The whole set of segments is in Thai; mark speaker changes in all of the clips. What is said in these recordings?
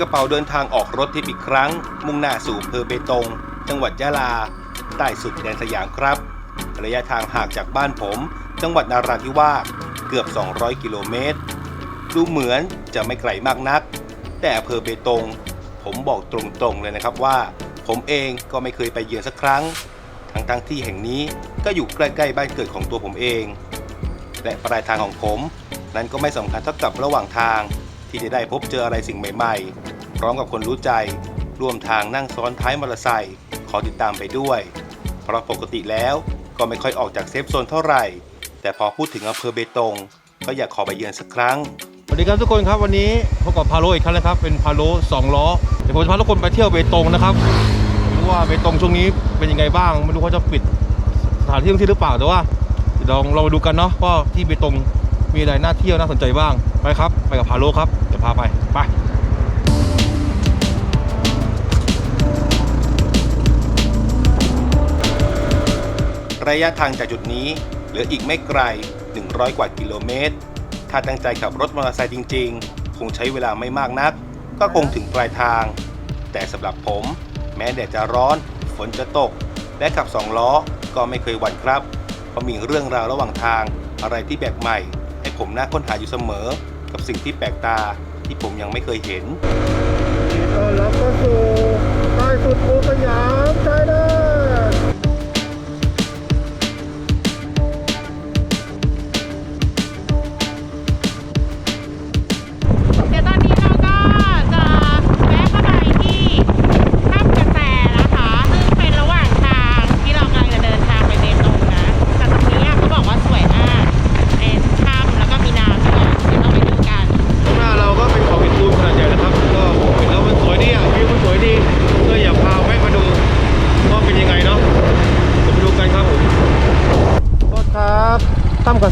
Speaker 1: กระเป๋าเดินทางออกรถทริปอีกครั้ง มุ่งหน้าสู่อำเภอเบตง จังหวัดยะลา ใต้สุดแดนสยามครับ ระยะทางห่างจากบ้านผม จังหวัดนาราธิวาสเกือบ 200 กิโลเมตร ดูเหมือนจะไม่ไกลมากนัก แต่อำเภอเบตง ผมบอกตรงๆเลยนะครับว่า ผมเองก็ไม่เคยไปเยือนสักครั้ง ทั้งๆที่แห่งนี้ก็อยู่ใกล้ๆบ้านเกิดของตัวผมเอง และปลายทางของผม นั้นก็ไม่สำคัญเท่ากับระหว่างทางที่จะได้พบเจออะไรสิ่งใหม่ๆ พร้อมกับคนรู้ใจร่วมทางนั่งซ้อนท้ายมอเตอร์ไซค์ขอติดตามไปด้วย เพราะปกติแล้วก็ไม่ค่อยออกจากเซฟโซนเท่าไหร่ แต่พอพูดถึงอำเภอเบตง ก็อยากขอไปเยือนสักครั้ง
Speaker 2: สวัสดีครับทุกคนครับวันนี้พบกับพาโลอีกครั้งแล้วครับเป็นพาโลสองล้อเดี๋ยวผมจะพาทุกคนไปเที่ยวเบตงนะครับไม่รู้ว่าเบตงช่วงนี้เป็นยังไงบ้างไม่รู้เขาจะปิดสถานที่ท่องเที่ยวหรือเปล่าแต่ว่าเดี๋ยวลองเรามาดูกันเนาะว่าที่เบตงมีอะไรน่าเที่ยวน่าสนใจบ้างไปครับ ไปกับพาโลครับเดี๋ยวพาไปไป
Speaker 1: ระยะทางจากจุดนี้เหลืออีกไม่ไกล 100 กว่ากิโลเมตร ถ้าตั้งใจขับรถมอเตอร์ไซค์จริง ๆ คงใช้เวลาไม่มากนัก ก็คงถึงปลายทาง แต่สำหรับผม แม้แดดจะร้อน ฝนจะตก และขับสองล้อก็ไม่เคยหวั่นครับ เพราะมีเรื่องราวระหว่างทางอะไรที่แปลกใหม่ ให้ผมน่าค้นหาอยู่เสมอ กับสิ่งที่แปลกตาที่ผมยังไม่เคยเห็น
Speaker 2: แล้วก็สู่ใต้สุดโอสยามชายแดน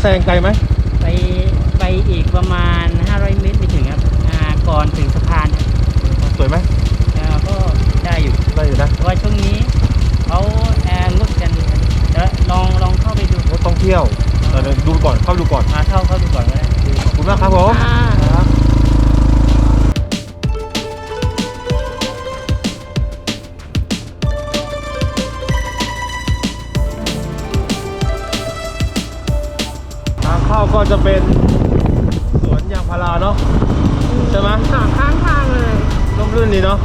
Speaker 3: แซงไกลไห
Speaker 2: มไปไป
Speaker 4: อีกประมาณ 500 เมตรไม่ถึงครับอ่าก่อนถึงสะพานครับ
Speaker 2: สวยไหม
Speaker 4: อ่าก็ได้อยู่
Speaker 2: ได้อยู่นะ
Speaker 4: เพราะว่าช่วงนี้เขาแอร์งดกันเดี๋ยวลองลองเข้าไปดู
Speaker 2: รถท่องเที่ยวเดี๋ยวดูก่อนเข้าดูก่อน
Speaker 4: มาเข้าเข้าดูก่อนก็ได้ดู
Speaker 2: ขอบคุณมากครับผม
Speaker 3: อ่า
Speaker 2: จะเป็นสวนยางพาราเนาะใช่ไหม
Speaker 3: สองข้างทางเลย
Speaker 2: ร่มรื่นดีเนาะ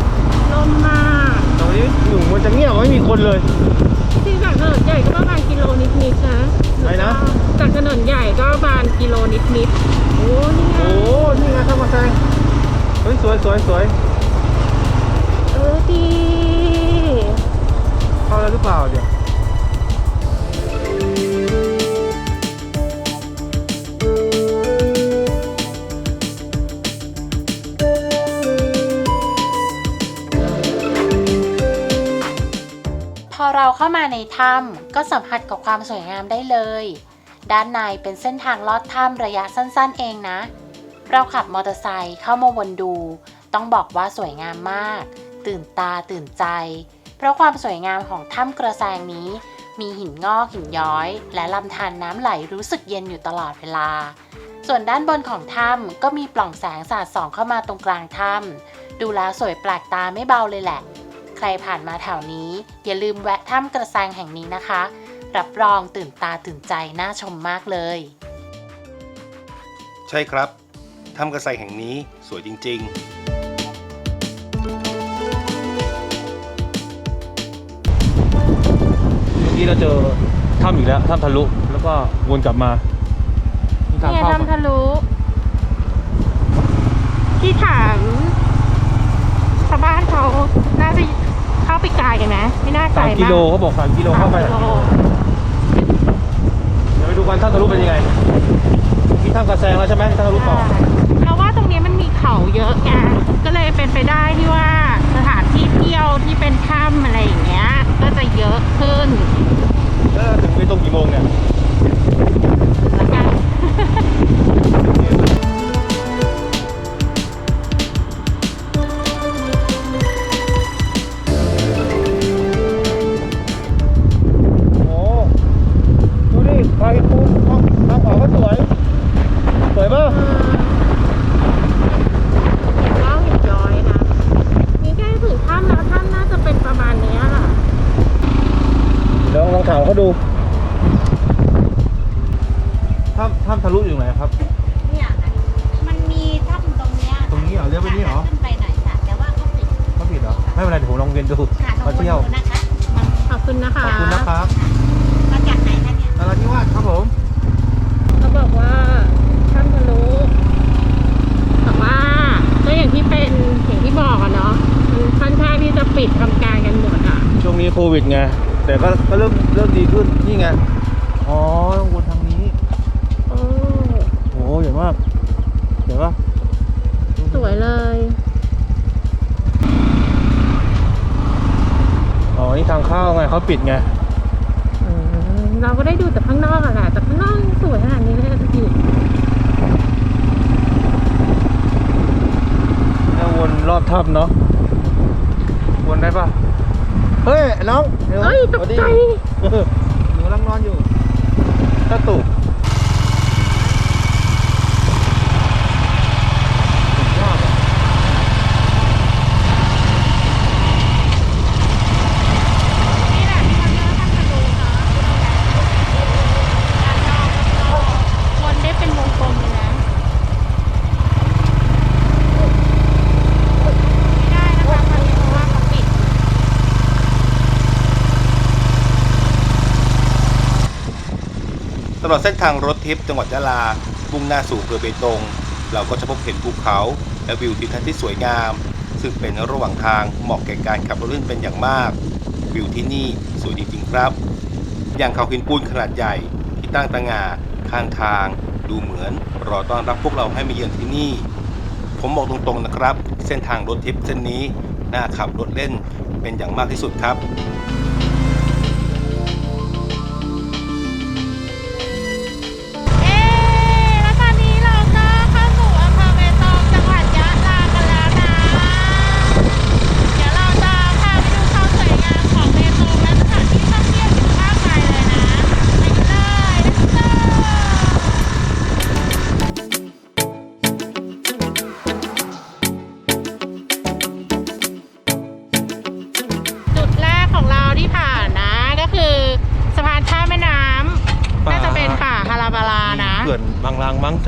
Speaker 3: ลมมาก
Speaker 2: ตรงนี้อยู่มันจะเงียบไม่มีคนเลย
Speaker 3: ที่จากถนนใหญ่ก็ประมาณกิโลนิดๆนะ
Speaker 2: อะไรนะ
Speaker 3: จากถนนใหญ่ก็ประมาณกิโลนิดๆโอ้นี่ไง
Speaker 2: โอ้นี่ไงข้ามมาแซงเฮ้ยสวยสวยสวย
Speaker 3: เออดี
Speaker 2: เข้าแล้วหรือเปล่าเดี๋ยว
Speaker 5: เราเข้ามาในถ้ำก็สัมผัสกับความสวยงามได้เลย ด้านในเป็นเส้นทางลอดถ้ำระยะสั้นๆเองนะ เราขับมอเตอร์ไซค์เข้ามาวนดู ต้องบอกว่าสวยงามมาก ตื่นตาตื่นใจ เพราะความสวยงามของถ้ำกระแสงนี้ มีหินงอกหินย้อย และลำธารน้ำไหลรู้สึกเย็นอยู่ตลอดเวลา ส่วนด้านบนของถ้ำก็มีปล่องแสงสาดส่องเข้ามาตรงกลางถ้ำดูแล้วสวยแปลกตาไม่เบาเลยแหละ ใครผ่านมาแถวนี้ อย่าลืมแวะถ้ำกระแซงแห่งนี้นะคะ รับรองตื่นตาตื่นใจน่าชมมากเลย
Speaker 1: ใช่ครับ ถ้ำกระไซแห่งนี้สวยจริงๆ
Speaker 2: เมื่อกี้เราเจอถ้ำอีกแล้วถ้ำทะลุแล้วก็วนกลับมานี่ทาง
Speaker 3: เนี่ย
Speaker 2: เข้า
Speaker 3: ทำทะลุที่ถามชาวบ้านเขาน่าจะ เข้าไปไกลกันไหมไม่น่าไกล
Speaker 2: สาม
Speaker 3: มาก
Speaker 2: กิโลเขาบอกสามกิโลเข้าไป
Speaker 3: สมกิโล
Speaker 2: เดี๋ยวไปดูกันถ้ำทะลุเป็นยังไงมีถ้ำกระแซงแล้วใช่ไหมถ้ำทะลุต่อ
Speaker 3: เพราะว่าตรงนี้มันมีเขาเยอะไงก็เลยเป็นไปได้ที่ว่าสถานที่เที่ยวที่เป็นถ้ำอะไรอย่างเงี้ย ก็จะเยอะขึ้น
Speaker 2: วงนี้โควิดไง แต่ก็ก็เริ่มเริ่มดีขึ้น นี่ไง อ๋อ ต้องวนทางนี้
Speaker 3: โอ้
Speaker 2: โอ้ใหญ่มากเห็นปะ
Speaker 3: สวยเลย
Speaker 2: อ๋อ นี่ทางเข้าไงเขาปิดไง
Speaker 3: อืมเราก็ได้ดูแต่ข้างนอกอะค่ะแต่ข้างนอกยังสวยขนาดนี้เลยอะพี่
Speaker 2: แล้ววนรอบถ้ำเนาะ วนได้ปะ เฮ้ยน้องดี๋ว
Speaker 3: เอ้ยตกใจ
Speaker 2: เออหนูกำลังนอนอยู่ตะตุกสุดยอดอะ
Speaker 3: นี่แหละที่เขาเรียกว่าถ้ำทะลุเนาะด้านนอกก็วนได้เป็นวงกลมเลยนะ ไม่ได้นะคะตอนนี้เพราะว่าเขาปิด
Speaker 1: ต ลอดเส้นทางรถทิพย์จังหวัดยะลามุ่งหน้าสู่อำเภอเบตง เราก็จะพบเห็นภูเขาและวิวทิวทัศน์ที่สวยงาม ซึ่งเป็นระหว่างทางเหมาะแก่การขับรถเล่นเป็นอย่างมาก วิวที่นี่สวยจริงๆครับ อย่างเขาหินปูนขนาดใหญ่ที่ตั้งตระหง่าข้างทาง ดูเหมือนรอต้อนรับพวกเราให้มาเยือนที่นี่ ผมบอกตรงๆนะครับ เส้นทางรถทิพย์เส้นนี้น่าขับรถเล่นเป็นอย่างมากที่สุดครับ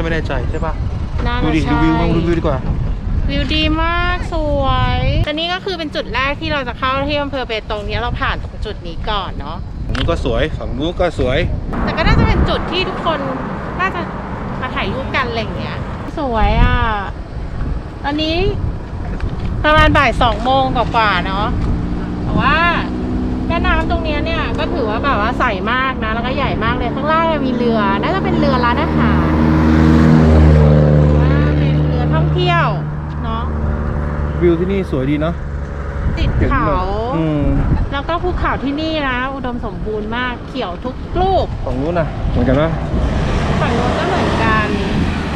Speaker 3: จะไม่แน่
Speaker 2: ใจใช่ปะ
Speaker 3: น่า
Speaker 2: ดู
Speaker 3: จะ
Speaker 2: ดิ
Speaker 3: ใช่
Speaker 2: ดูวิวมองดูวิวดีกว่า
Speaker 3: วิวดีมากสวยอันนี้ก็คือเป็นจุดแรกที่เราจะเข้าที่อำเภอเบตงเนี้ยเราผ่านตรงจุดนี้ก่อนเนาะ
Speaker 2: ฝั่งนู้นก็สวยฝั่งนู้นก็สวย
Speaker 3: แต่ก็น่าจะเป็นจุดที่ทุกคนน่าจะมาถ่ายรูปกันอะไรอย่างเงี้ย สวยอะ ตอนนี้ประมาณบ่ายสองโมงกว่าๆเนาะ แต่ว่าแม่น้ำตรงเนี้ยเนี่ยก็ถือว่าแบบว่าใสมากนะ แล้วก็ใหญ่มากเลย ข้างล่างมีเรือ น่าจะเป็นเรือร้านอาหารหรือว่าเป็นเรือท่องเที่ยวเนาะ
Speaker 2: วิวที่นี่สวยดีเนาะ
Speaker 3: ติด
Speaker 2: ห็น
Speaker 3: เขา
Speaker 2: แบบอืม
Speaker 3: แล้วก็ภูเขาที่นี่นะอุดมสมบูรณ์มากเขียวทุกลูก
Speaker 2: ฝั่งนู้นนะเหมือนกันปะ
Speaker 3: ฝั่งโน้นก็เหมือนกัน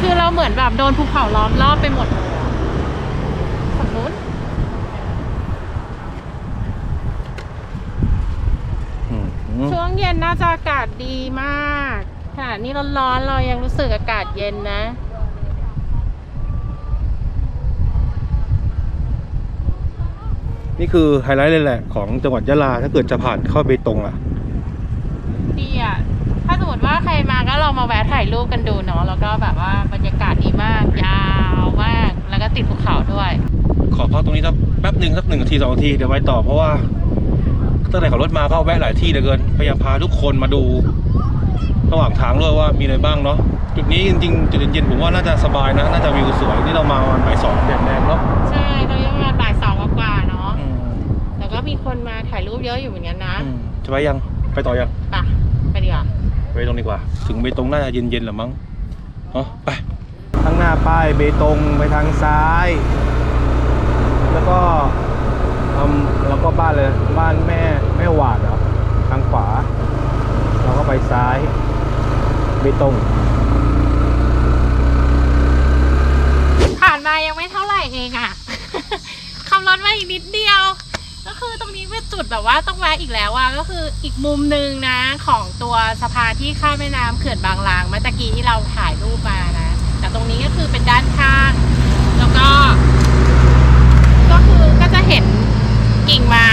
Speaker 3: คือเราเหมือนแบบโดนภูเขาล้อมรอบไปหมดเลยอะฝั่งนู้น
Speaker 2: อืม
Speaker 3: ช่วงเย็นน่าจะอากาศดีมากขณะนี้ร้อนๆเรายังรู้สึกอากาศเย็นนะ
Speaker 2: นี่คือไฮไลท์เลยแหละของจังหวัดยะลาถ้าเกิดจะผ่านเข้าเบตงอะ
Speaker 3: ดีอะถ้าสมมติว่าใครมาก็ลองมาแวะถ่ายรูปกันดูเนาะแล้วก็แบบว่าบรรยากาศดีมาก ยาวมาก แล้วก็ติดภูเขาด้วย
Speaker 2: ขอพักตรงนี้สักแป๊บหนึ่งสักหนึ่งนาทีสองนาทีเดี๋ยวไปต่อเพราะว่าตั้งแต่ขับรถมาก็แวะหลายที่เหลือเกินพยายามพาทุกคนมาดู ระหว่างทางด้วยว่ามีอะไรบ้างเนาะจุดนี้จริงๆจุดเย็นๆผมว่าน่าจะสบายนะน่าจะวิวสวยนี่เรามาวันบ่ายสองแดดแรงเนาะ
Speaker 3: ใช่ตอนนี้ประมาณ
Speaker 2: มี
Speaker 3: คนมาถ่ายรูปเยอะอยู่เหมือนกันนะ
Speaker 2: อืมจะไปยังไปต่อยัง
Speaker 3: ไปไปดีกว่า
Speaker 2: ไปตรงดีกว่า ถึงเบตงน่าจะเย็นๆแหละมั้งเนาะไป ข้างหน้าป้ายเบตงไปทางซ้าย แล้วก็อืมแล้วก็บ้านเลยบ้านแม่แม่หวาดเหรอทางขวา เราก็ไปซ้ายเบตง
Speaker 3: ผ่านมายังไม่เท่าไหร่เองอะ ขับรถมาอีกนิดเดียว ก็คือตรงนี้เป็นจุดแบบว่าต้องแวะอีกแล้วอะก็คืออีกมุมหนึ่งนะของตัวสะพานที่ข้ามแม่น้ำเขื่อนบางลางเมื่อตะกี้ที่เราถ่ายรูปมานะ แต่ตรงนี้ก็คือเป็นด้านข้าง แล้วก็ ก็คือก็จะเห็นกิ่งไม้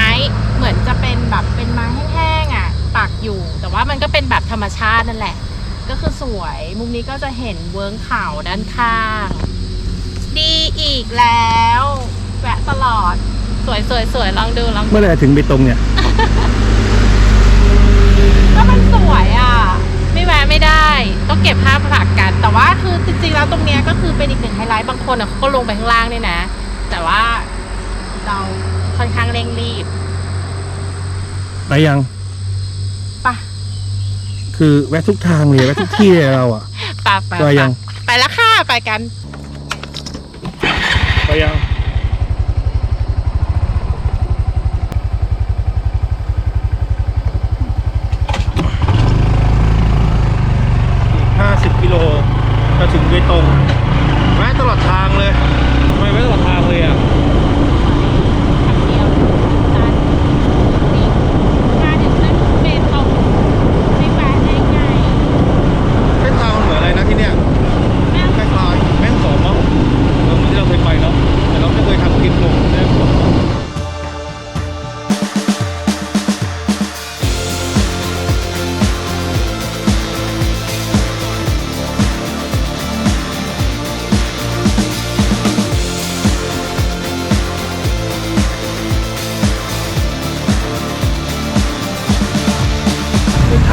Speaker 3: เหมือนจะเป็นแบบเป็นไม้แห้งๆอะปักอยู่ แต่ว่ามันก็เป็นแบบธรรมชาตินั่นแหละ ก็คือสวยมุมนี้ก็จะเห็นเวิ้งเขาด้านข้าง ดีอีกแล้วแวะตลอด สวยสวยสวยลองดูลองดู
Speaker 2: เมื่อไหร่ถึงเบตงเนี่ย
Speaker 3: ก็มันสวยอะ ไม่แวะไม่ได้ต้องเก็บภาพผลักกัน แต่ว่าคือจริงๆแล้วตรงเนี้ยก็คือเป็นอีกหนึ่งไฮไลท์บางคนอะเขาก็ลงไปข้างล่างเนี่ยนะ แต่ว่าเราค่อนข้างเร่งรีบ
Speaker 2: ไปยัง
Speaker 3: ไปะ
Speaker 2: คือแวะทุกทางเลยแวะทุกที่เลยเราอะ
Speaker 3: ปะไป
Speaker 2: ไปยัง
Speaker 3: ไปแล้วค่ะ ไปกัน
Speaker 2: ไปยัง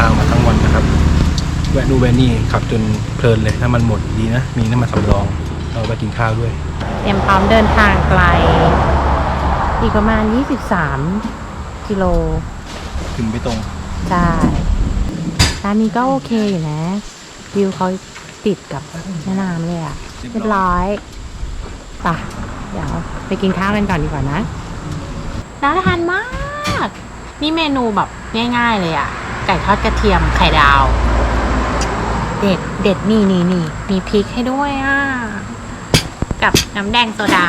Speaker 2: ทางมาทั้งวันนะครับ แวะดูแวะนี่ขับจนเพลินเลยน้ำมันหมดดีนะ มีน้ำมันสำรองเราไปกินข้าวด้วย
Speaker 3: เตรียมพร้อมเดินทางไกล อีกประมาณ 23 กิโล
Speaker 2: ถึงไปตรง
Speaker 3: ใช่ร้านนี้ก็โอเคอยู่นะ วิวเขาติดกับแม่น้ำเลยอะเรียบร้อยไป่ะ เดี๋ยวไปกินข้าวกันก่อนดีกว่านะน่าทานมาก นี่เมนูแบบง่าย ๆ เลยอะไก่ทอดกระเทียมไข่ดาว เด็ดเด็ดนี่นี่นี่มีพริกให้ด้วยอะกับน้ำแดงโซดา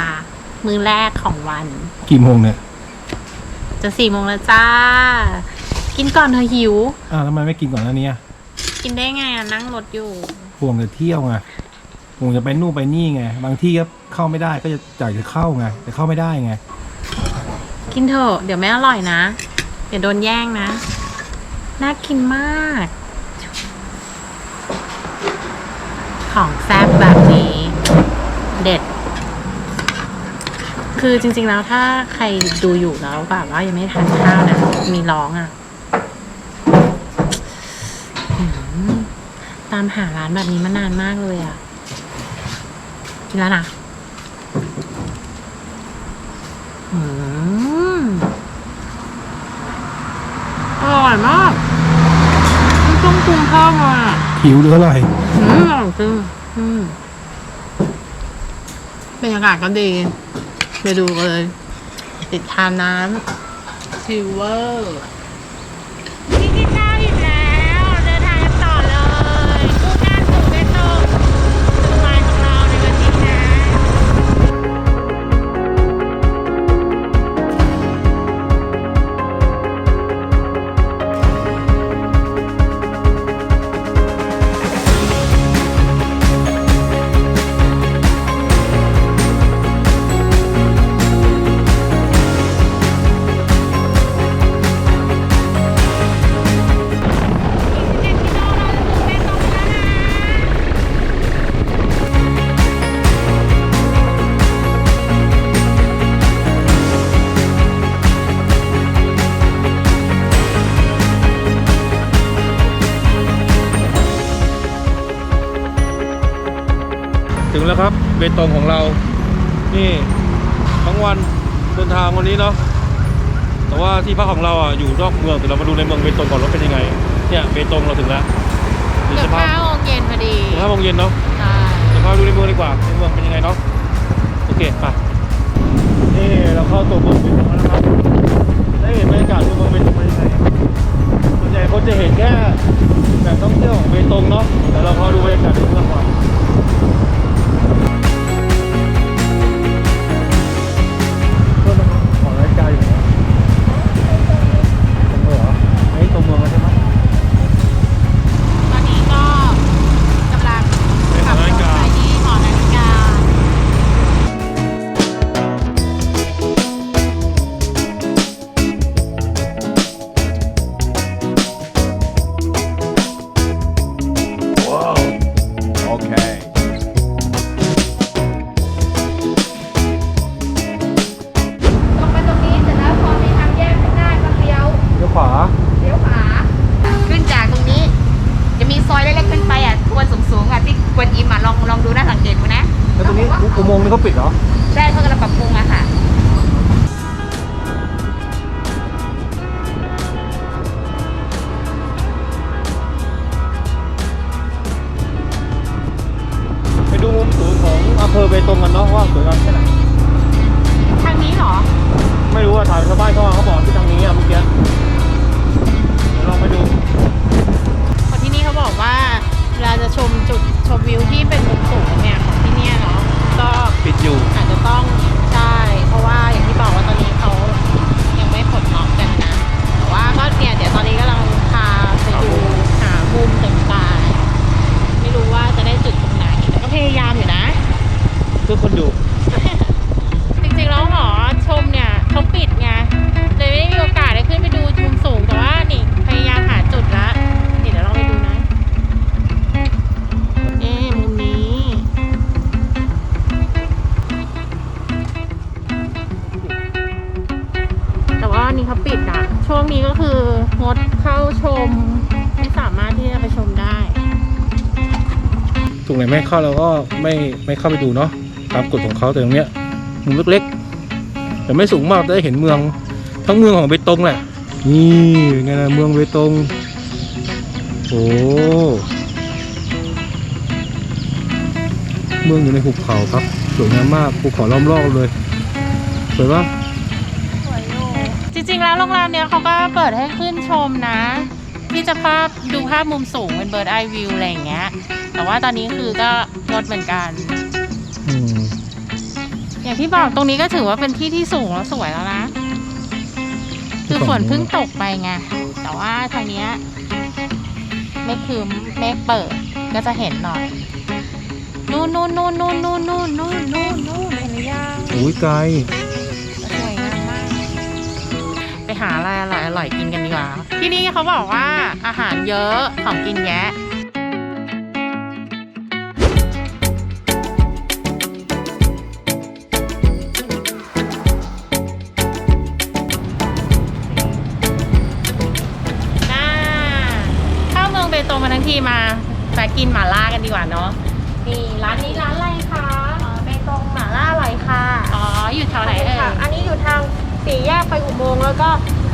Speaker 3: มือแรกของวัน
Speaker 2: กี่โมงเนี่ย
Speaker 3: จะสี่โมงแล้วจ้า กินก่อนเธอะหิว
Speaker 2: อ้าวทำไมไม่กินก่อนหน้านี้อะ
Speaker 3: กินได้ไงอะนั่งรถอยู่
Speaker 2: ห่วงจะเที่ยวไงห่วงจะไปนู่นไปนี่ไง บางที่ก็เข้าไม่ได้ก็จะอยากจะเข้าไง แต่เข้าไม่ได้ไง
Speaker 3: กินเถอะเดี๋ยวไม่อร่อยนะ เดี๋ยวโดนแย่งนะ น่ากินมาก ของแซ่บแบบนี้ เด็ด คือจริง ๆ แล้วถ้าใครดูอยู่แล้วแบบว่ายังไม่ทานข้าวนะ มีร้องอะ ตามหาร้านแบบนี้มานานมากเลยอะกินแล้วนะ อืมอร่อยมากไม่ต้องป รุงเพิ่มอะ
Speaker 2: หิวหรืออะไร
Speaker 3: อืมอร่อยจริงอืมบรรยากาศก็ดี ไปดูกันเลย ติดทานน้ำซิลเวอร์ เบตงของเรา นี่
Speaker 2: ทั้งวันเดินทางวันนี้เนาะแต่ว่าที่พักของเราอะอยู่นอกเมืองแต่เรามาดูในเมืองเบตงก่อนว่าเป็นยังไง เนี่ยเบตงเราถึงแล้วดู
Speaker 3: เกือบ
Speaker 2: ภาพ
Speaker 3: ห้าโมงเย็นพอดี
Speaker 2: ถึงห้าโมงเย็นเนาะ
Speaker 3: ใช่
Speaker 2: เดี๋ยวพาไปดูในเมืองดีกว่าในเมืองเป็นยังไงเนาะโอเคไปนี่เราเข้าตัวเมืองเบตงแล้วนะครับได้เห็นบรรยากาศตัวเมืองเบตงเป็นยังไงส่วนใหญ่คนจะเห็นแค่แบบท่องเที่ยวของเบตงเนาะแต่เราพอดูบรรยากาศในเมืองก่อน ไม่ไม่เข้าไปดูเนาะ
Speaker 3: ตามก
Speaker 2: ฎของเขาแต่ตรงเนี้ยมุมเล็กๆ แต่ไม่สูงมากได้เห็นเมืองทั้งเมืองของเบตงแหละ นี่ไงนะเมืองเบตง โอ้เมืองอยู่ในหุบเขาครับสวยงามมากภูเขาล้อมรอบเลยสวยปะสวยอย
Speaker 3: จริงๆแล้วโรงแรมเนี้ยเขาก็เปิดให้ขึ้นชมนะ ที่จะภาพดูภาพมุมสูงเป็นเบิร์ดไอวิวอะไรอย่างเงี้ย แต่ว่าตอนนี้คือก็ลดเหมือนกัน
Speaker 2: อ
Speaker 3: ย่างที่บอกตรงนี้ก็ถือว่าเป็นที่ที่สูงแล้วสวยแล้วนะ คือฝนเพิ่งตกไปไง แต่ว่าทางเนี้ยเมฆคือเมฆเปิดก็จะเห็นหน่อยนู่นนู่นนู่นนู่นนู่นนู่นนู่นนู่นนู่นเห็นหรือยัง
Speaker 2: อุ้ยไกล
Speaker 3: สวยงามมาก ไปหาอะไรอร่อยอร่อยกินกันดีกว่า ที่นี่เขาบอกว่าอาหารเยอะของกินแยะ ทีมาไปกินหม่าล่ากันดีกว่าเนาะนี่ร้านนี้ร้านอะไรคะ
Speaker 6: เบตงหม่าล่าอร่อยค่ะ
Speaker 3: อ๋ออยู่แถวไหนเอ่ย
Speaker 6: อันนี้อยู่ทางสี่แยกไปอุโมงค์แล้วก็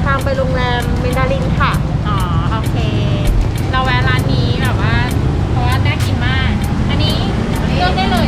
Speaker 6: ทางไปโรงแรมเมนดารินค่ะ
Speaker 3: อ๋อโอเค เราแวะร้านนี้แบบว่า เพราะว่าน่ากินมาก อันนี้เลือกได้เลย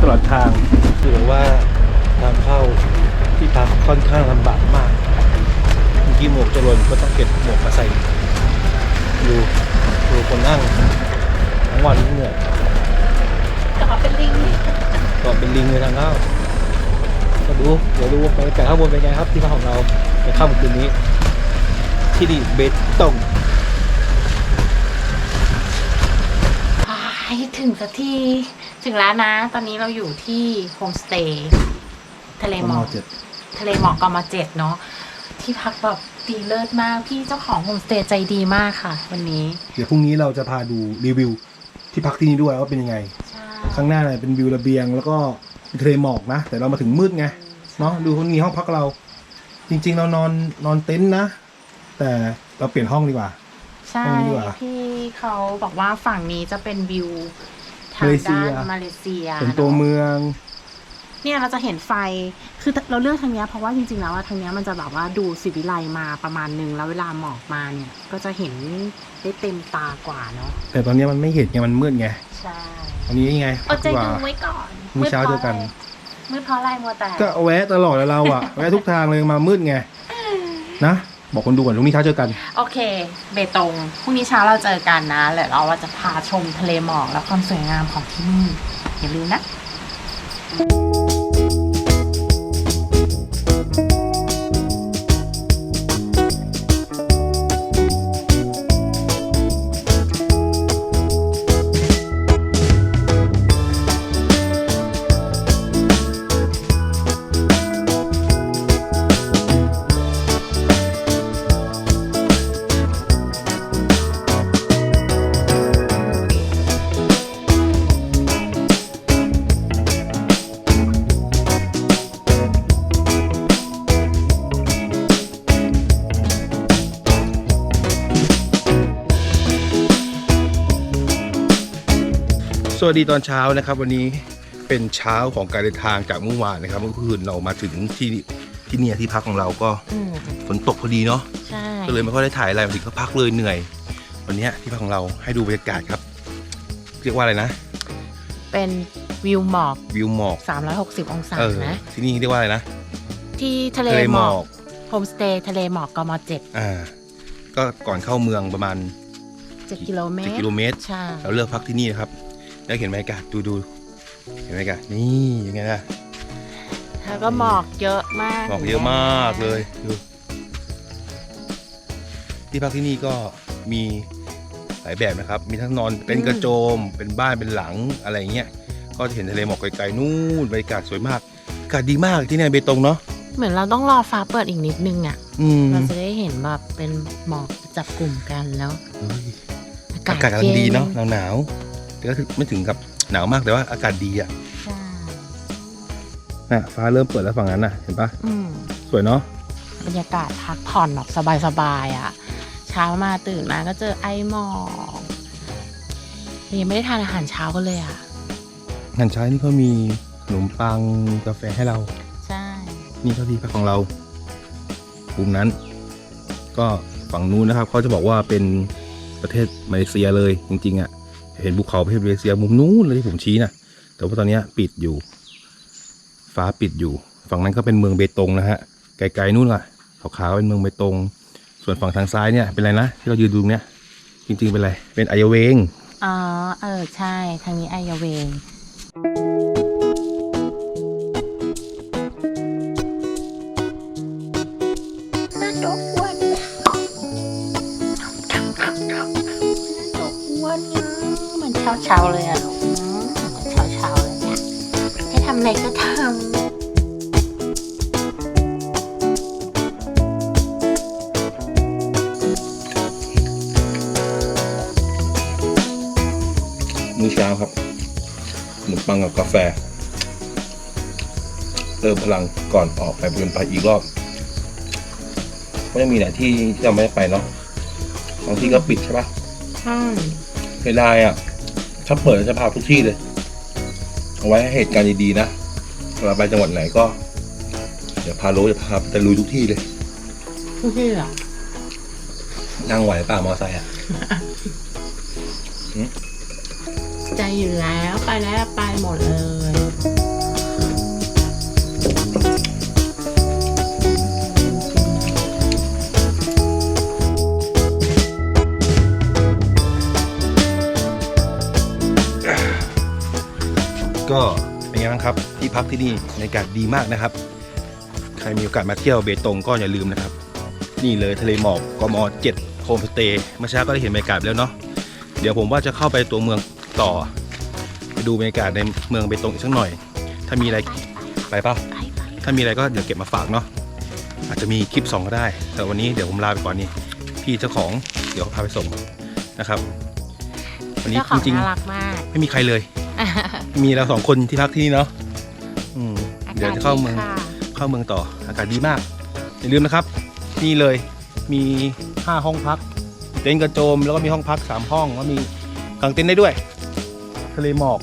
Speaker 6: ตล
Speaker 2: อ
Speaker 6: ด
Speaker 2: ทา
Speaker 6: งถื
Speaker 3: อว่าทางเข้าที่พัก
Speaker 2: ค่อนข้างลำบากมา
Speaker 3: กเมื่อ
Speaker 2: กี้
Speaker 1: หมวกจะหล่นก็ต้องเก็บหมวกมาใส่ยู่อดูคนนั่งทั้งวันเหนื่อย
Speaker 5: กลัเป็นลิง
Speaker 1: ก็เป็นลิงเลยทางเข้าก็ดูเดี๋ยวดูบรรยากาศข้างบนเป็นไงครับที่พักของเราในค่ำคืนนี้ ที่ดีเบตง
Speaker 5: ไปถึงสักที ถึงแล้วนะ ตอนนี้เราอยู่ที่โฮมสเตย์ทะเลหมอกทะเลหมอกกมเจ็ดเนาะที่พักแบบดีเลิศมากพี่เจ้าของโฮมสเตย์ใจดีมากค่ะ วันนี้
Speaker 2: เดี๋ยวพรุ่งนี้เราจะพาดูรีวิว ที่พักที่นี่ด้วยว่าเป็นยังไง
Speaker 5: ใช่
Speaker 2: ข้างหน้าเนี่ยเป็นวิวระเบียง แล้วก็เป็นทะเลหมอกนะ แต่เรามาถึงมืดไงเนาะดูคนนี้ห้องพักเรา จริง ๆ เรานอนนอนเต็นท์นะ แต่เราเปลี่ยนห้องดีกว่า
Speaker 5: ใช่
Speaker 2: ตรงนี้ดีกว่า
Speaker 5: พี่เขาบอกว่าฝั่งนี้จะเป็นวิว ทาง
Speaker 2: มาเลเซี
Speaker 5: ด้าน
Speaker 2: ย
Speaker 5: มาเลเซีย
Speaker 2: เป็นตัว
Speaker 5: เนอะ
Speaker 2: เมือง
Speaker 5: เนี่ยเราจะเห็นไฟ คือเราเลือกทางเนี้ยเพราะว่าจริงๆแล้วว่าทางเนี้ยมันจะแบบว่าดูสิวิไลมาประมาณนึงแล้วเวลาหมอกมาเนี่ย ก็จะเห็นได้เต็มตากว่าเนาะ
Speaker 2: แต่ตอนนี้มันไม่เห็นไงมันมืดไง
Speaker 5: ใช่
Speaker 2: อันนี้ไง
Speaker 5: อดใจ
Speaker 2: ดีกว่า
Speaker 5: ดูไว้ก่อน
Speaker 2: พรุ่งนี้เช้าเจอกัน
Speaker 5: มืดเพราะอะไรมัวแต่
Speaker 2: ก็แวะตลอดเลยเราอะแวะทุกทางเลยมามืดไง นะ บอกคนดูก่อนพรุ่งนี้เช้าเจอกัน
Speaker 5: โอเค เบตงพรุ่งนี้เช้าเราเจอกันนะแล้วเราจะพาชมทะเลหมอกและความสวยงามของที่นี่ อย่าลืมนะ
Speaker 1: วัสดีตอนเช้านะครับ วันนี้เป็นเช้าของการเดินทางจากเมื่อวานนะครับเมื่อคืนเรามาถึงที่ที่เนี่ยที่พักของเราก็
Speaker 5: อืม
Speaker 1: ฝนตกพอดีเนาะ
Speaker 5: ใช่
Speaker 1: ก็เลยไม่ค่อยได้ถ่ายอะไรมาถึงก็พักเลยเหนื่อย วันเนี้ยที่พักของเราให้ดูบรรยากาศครับ เรียกว่าอะไรนะ
Speaker 5: เป็นวิวหมอก
Speaker 1: วิวหมอก
Speaker 5: 360 องศา
Speaker 1: เออ
Speaker 5: นะ
Speaker 1: ที่นี่เรียกว่าอะไรนะ
Speaker 5: ที่ทะเล
Speaker 1: ทะเล
Speaker 5: ห
Speaker 1: ห
Speaker 5: ม
Speaker 1: ม
Speaker 5: อ
Speaker 1: อกก
Speaker 5: โฮมสเตย์ทะเลหมอกกมเจ็ด
Speaker 1: อ่า ก็ก่อนเข้าเมืองประมาณ
Speaker 5: เจ็ดกิโลเมตร
Speaker 1: 7กิโลเมตร
Speaker 5: ใช่
Speaker 1: เราเลือกพักที่นี่นะครับ แล้วเห็นบรรยากาศดูดูเห็นบรรยากาศนี่ยังไงล่ะ
Speaker 5: แล้วก็หมอกเยอะมาก
Speaker 1: หมอกเยอะมากเลยดูที่พักที่นี่ก็มีหลายแบบนะครับ มีทั้งนอนเต็นท์กระโจม เป็นบ้านเป็นหลังอะไรอย่างเงี้ย ก็จะเห็นทะเลหมอกไกลๆนู่นบรรยากาศสวยมากอากาศดีมากที่เนี่ยเบตงเนาะ
Speaker 5: เหมือนเราต้องรอฟ้าเปิดอีกนิดนึงอะ
Speaker 1: อืม
Speaker 5: เราจะได้เห็นแบบเป็นหมอกจับกลุ่มกันแล้ว
Speaker 1: เฮ้ย
Speaker 5: อา
Speaker 1: อากาศกำลังดีเนาะหนาวๆ แต่ก็ถึงไม่ถึงกับหนาวมากแต่ว่าอากาศดีอะ
Speaker 5: ใช่
Speaker 1: น่ะฟ้าเริ่มเปิดแล้วฝั่งนั้นน่ะ เห็นปะ
Speaker 5: อืม
Speaker 1: สวยเนาะ
Speaker 5: บรรยากาศพักผ่อนแบบสบายๆอะ เช้ามาตื่นมาก็เจอไอหมอกยังไม่ได้ทานอาหารเช้ากันเลยอะ
Speaker 1: หันช้ายนี่เขามีขนมปังกาแฟให้เรา
Speaker 5: ใช่
Speaker 1: นี่เขาที่พักของเรามุมนั้น ก็ฝั่งนู้นนะครับเขาจะบอกว่าเป็นประเทศมาเลเซียเลยจริงๆอะ่ะ เห็นภูเขาเทศมาเวเซียมุมนู้นเลยที่ผมชี้นะแต่ว่าตอนนี้ปิดอยู่ ฟ้าปิดอยู่ ฝั่งนั้นก็เป็นเมืองเบตงนะฮะไกลๆนู่นล่ะขาวๆเป็นเมืองเบตง ส่วนฝั่งทางซ้ายเนี่ยเป็นอะไรนะที่เรายืนดูเนี่ยจริงๆเป็นอะไรเป็นไอเยเวง
Speaker 5: อ๋อเออใช่ทางนี้ไอยเวงน่ เหมือนเช้าเช้าๆเลยอะลูกอืมเหมือนเช้าเช้าๆเลยเนี่ยให้ทำอะไรก็ทำ
Speaker 1: มื้อเช้าครับขนมปังกับกาแฟเติมพลังก่อนออกไปบนไปอีกรอบก็ยังมีหลายที่ที่เราไม่ได้ไปเนาะบางที่ก็ปิดใช่ปะ
Speaker 5: ใช่
Speaker 1: เสียดายอะ ถ้าเปิดจะพาทุกที่เลย เอาไว้ให้เหตุการณ์ดีๆนะเวลาไปจังหวัดไหนก็เดี๋ยวพาโรจะพาไปลุยทุกที่เลย
Speaker 5: ทุกที่เหรอ
Speaker 1: นั่งไหวป่ามอไซค์อะ
Speaker 5: ใจอยู่แล้ว ไปแล้วไปหมดเลย
Speaker 1: ก็เป็นไงบ้างครับ ที่พักที่นี่บรรยากาศดีมากนะครับ ใครมีโอกาสมาเที่ยวเบตงก็อย่าลืมนะครับ นี่เลยทะเลหมอกกม7โฮมสเตย์เมื่อเช้าก็ได้เห็นบรรยากาศไปแล้วเนาะเดี๋ยวผมว่าจะเข้าไปตัวเมืองต่อ ไปดูบรรยากาศในเมืองเบตงอีกสักหน่อย ถ้ามีอะไรไปเปล่าถ้ามีอะไรก็เดี๋ยวเก็บมาฝากเนาะอาจจะมีคลิปสองก็ได้ แต่วันนี้เดี๋ยวผมลาไปก่อนนี่พี่เจ้าของเดี๋ยวพาไปส่งนะครับ วันนี้
Speaker 3: เจ้าของ
Speaker 1: จริง
Speaker 3: น่ารักมาก
Speaker 1: ๆไม่มีใครเลย มีเราสองคนที่พักที่นี่เนาะอืมเดี๋ยวจะเข้าเมือง
Speaker 3: ค่ะ
Speaker 1: เข้าเมืองต่ออากาศดีมาก อย่าลืมนะครับ นี่เลยมี5ห้องพัก เต็นท์กระโจมแล้วก็มีห้องพัก3ห้องแล้วมีกางเต็นท์ได้ด้วย ทะเลหมอก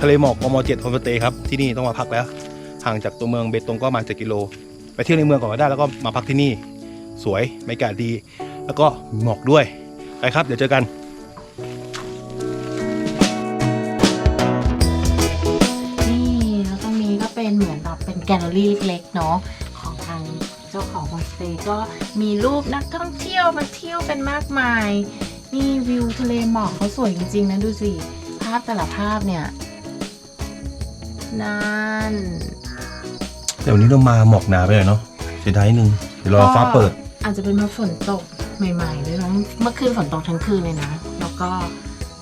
Speaker 1: ทะเลหมอกมเจ็ดโฮมสเตย์ครับที่นี่ต้องมาพักแล้วห่างจากตัวเมืองเบตงก็ประมาณ7กิโล ไปเที่ยวในเมืองก่อนก็ได้แล้วก็มาพักที่นี่ สวยบรรยากาศดี แล้วก็มีหมอกด้วยไปครับ เดี๋ยวเจอกัน
Speaker 5: นี่ รี่เล็กๆเนาะของทางเจ้าของโฮมสเตย์ก็มีรูปนักท่องเที่ยวมาเที่ยวเป็นมากมาย นี่วิวทะเลหมอกเขาสวยจริงๆนะดูสิ ภาพแต่ละภาพเนี่ยนั่น
Speaker 1: แต่วันนี้เรามาหมอกหนาไปเลยเนาะเสียดายนิดนึงเดี๋ยวรอฟ้าเปิด
Speaker 5: อาจจะเป็นเพราะฝนตกใหม่ๆด้วยเนาะเมื่อคืนฝนตกทั้งคืนเลยนะ แล้วก็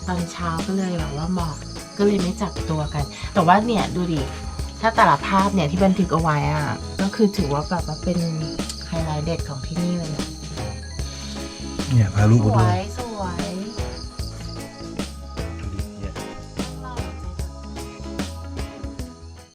Speaker 5: ตอนเช้าก็เลยแบบว่าหมอกก็เลยไม่จับตัวกัน แต่ว่าเนี่ยดูดิ ถ้าแต่ละภาพเนี่ยที่บันทึกเอาไว้อะก็คือถือว่าแบบว่าเป็นไฮไลท์เด็ดของที่นี่เลยอะ
Speaker 1: เนี่ยพาลูก
Speaker 5: ส
Speaker 1: มา
Speaker 5: ว
Speaker 1: ด้วย
Speaker 5: ยสวย